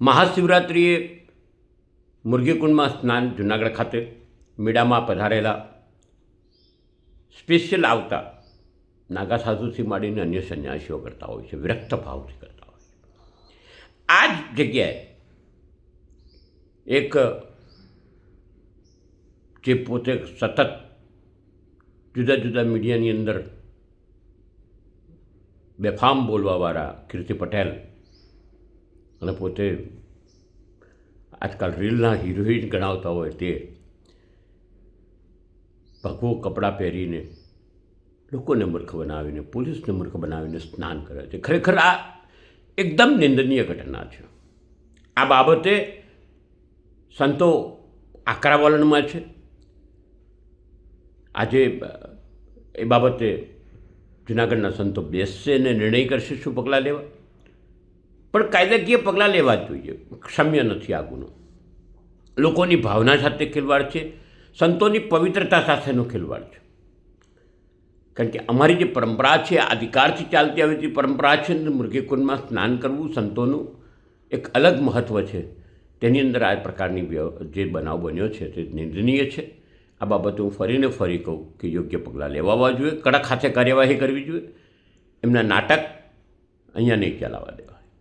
મહાશિવરાત્રિએ મુરગીકુંડમાં સ્નાન જુનાગઢ ખાતે મેળામાં પધારેલા સ્પેશિયલ આવતા નાગા સાધુથી માંડીને અન્ય સંન્યાસીઓ કરતા હોય છે, વિરક્ત ભાવથી કરતા હોય છે. આ જ જગ્યાએ એક જે પોતે સતત જુદા જુદા મીડિયાની અંદર બેફામ બોલવાવાળા કીર્તિ પટેલ અને પોતે આજકાલ રીલના હિરોઈન ગણાવતા હોય તે, ભગવો કપડાં પહેરીને લોકોને મૂર્ખ બનાવીને, પોલીસને મૂર્ખ બનાવીને સ્નાન કરે છે. ખરેખર આ એકદમ નિંદનીય ઘટના છે. આ બાબતે સંતો આકરા વલણમાં છે. આજે એ બાબતે જુનાગઢના સંતો બેસશે અને નિર્ણય કરશે શું પગલાં લેવા? પણ કાયદાકીય પગલાં લેવા જ જોઈએ. ક્ષમ્ય નથી આ ગુનો. લોકોની ભાવના સાથે ખેલવાડ છે, સંતોની પવિત્રતા સાથેનો ખેલવાડ છે. કારણ કે અમારી જે પરંપરા છે અધિકારથી ચાલતી આવતી પરંપરા છે મૃગીકુંડમાં સ્નાન કરવું, સંતોનું એક અલગ મહત્ત્વ છે. તેની અંદર આ પ્રકારની જે બનાવ બન્યો છે, તે નિંદનીય છે. આ બાબતે હું ફરીને ફરી કહું કે યોગ્ય પગલાં લેવાવા જોઈએ, કડક હાથે કાર્યવાહી કરવી જોઈએ. એમના નાટક અહીંયા નહીં ચલાવવા દેવા